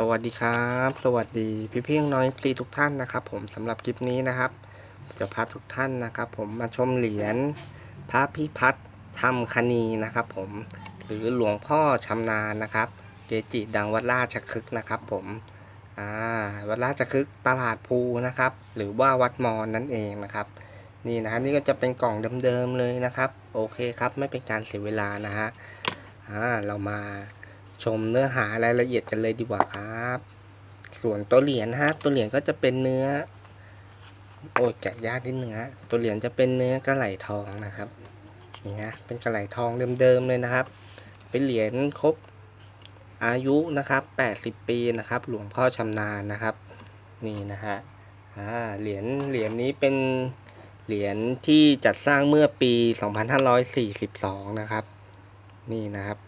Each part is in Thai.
สวัสดีครับ สวัสดีพี่พี่น้องๆตีทุกท่านนะครับ ผมสำหรับคลิปนี้นะครับ จะพาทุกท่านนะครับ ผมมาชมเหรียญพระพิพัฒน์ธรรมคณีนะครับ ผมหรือหลวงพ่อชำนาญนะครับ เกจิดังวัดราชคฤห์นะครับ ผมอ่าวัดราชคฤห์ตลาดภูนะครับ หรือว่าวัดมอนนั่นเองนะครับ นี่นะฮะนี่ก็จะเป็นกล่องเดิมๆเลยนะครับ โอเคครับไม่เป็นการเสียเวลานะฮะอ่าเรามา ชมเนื้อหารายละเอียดกันเลยดีกว่าครับ ส่วนตัวเหรียญฮะตัวเหรียญก็จะเป็นเนื้อ โอ้แกะยากนิดนึงฮะตัวเหรียญจะเป็นเนื้อกระไหลทองนะครับนี่ฮะเป็นกระไหลทองเดิมๆเลยนะครับ เป็นเหรียญครบอายุนะครับ 80 ปีนะครับ หลวงพ่อชำนาญนะครับ นี่นะฮะอ่าเหรียญเหรียญนี้เป็นเหรียญที่จัดสร้างเมื่อปี 2542 นะครับ นี่นะครับ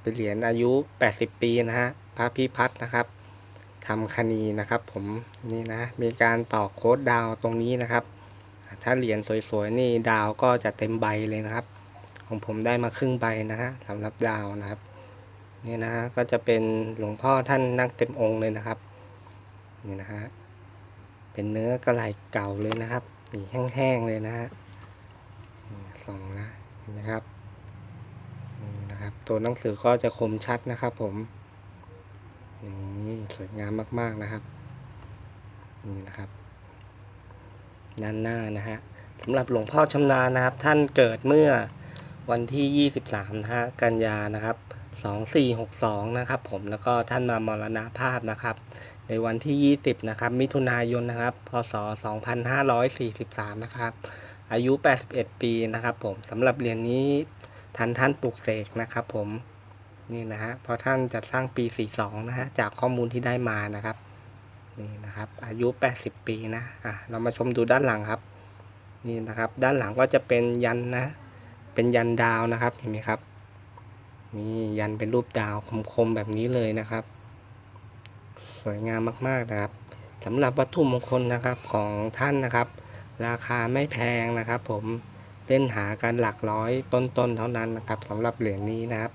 เป็นเหรียญอายุ 80 ปีนะฮะพระพิพัฒนะครับทำคณีนะครับผมนี่นะมีการต่อโค้ดดาวตรงนี้นะครับ ถ้าเหรียญสวยๆนี่ดาวก็จะเต็มใบเลยนะครับ ของผมได้มาครึ่งใบนะฮะสำหรับดาวนะครับนี่นะฮะก็จะเป็นหลวงพ่อท่านนั่งเต็มองค์เลยนะครับนี่นะฮะเป็นเนื้อกระไหลเก่าเลยนะครับนี่แห้งๆเลยนะฮะนี่ส่องนะเห็นไหมครับ นะครับ ตัวหนังสือก็จะคมชัดนะครับผม นี่สวยงามมากๆนะครับ นี่นะครับ ด้านหน้านะฮะสำหรับหลวงพ่อชำนาญนะครับ ท่านเกิดเมื่อวันที่ 23นะฮะกันยานะครับ 2462 นะครับผมแล้วก็ท่านมามรณภาพนะครับ ในวันที่ 20 นะครับ มิถุนายนนะครับ พศ 2543 นะครับ อายุ 81 ปีนะครับ ผมสำหรับเหรียญนี้ ทันท่านปลูกเสกนะครับ ผมนี่นะฮะเพราะท่านจัดสร้างปี 42 นะฮะจากข้อมูลที่ได้มานะครับนี่นะครับ อายุ 80 ปีนะอะเรามาชมดูด้านหลังครับนี่นะครับ ด้านหลังก็จะเป็นยันนะ เป็นยันดาวนะครับเห็นไหมครับนี่ยันเป็นรูปดาวคมๆแบบนี้เลยนะครับ สวยงามมากๆนะครับสำหรับวัตถุมงคลนะครับของท่านนะครับ ราคาไม่แพงนะครับ ผม เล่นหากันหลักร้อยต้นๆเท่านั้นนะครับสำหรับเหรียญนี้นะครับ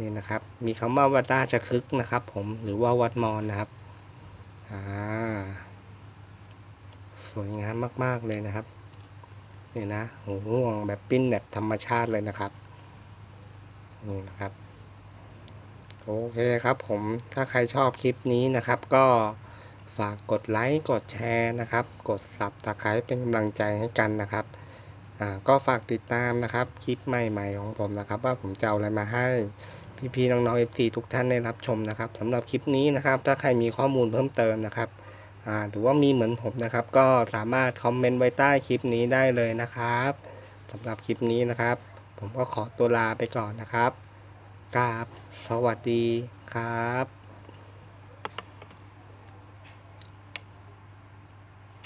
นี่นะครับ มีคำว่าวัดราชคฤห์นะครับ ผมหรือว่าวัดมอนนะครับอ่าสวยงามมาก ๆ เลยนะครับนี่นะหูห่วงแบบปิ้นแบบธรรมชาติเลยนะครับนี่นะครับโอเคครับผมถ้าใครชอบคลิปนี้นะครับ ก็ฝากกดไลค์กดแชร์นะครับ กดสับตะไคร้เป็นกำลังใจให้กันนะครับ ก็ฝากติดตามนะครับคลิปใหม่ ๆ ของผมนะครับ ว่าผมจะเอาอะไรมาให้พี่ๆน้องๆ FC ทุกท่านได้รับชมนะครับสำหรับคลิปนี้นะครับ ถ้าใครมีข้อมูลเพิ่มเติมนะครับหรือว่ามีเหมือนผมนะครับ ก็สามารถคอมเมนต์ไว้ใต้คลิปนี้ได้เลยนะครับสำหรับคลิปนี้นะครับ ผมก็ขอตัวลาไปก่อนนะครับกราบสวัสดีครับ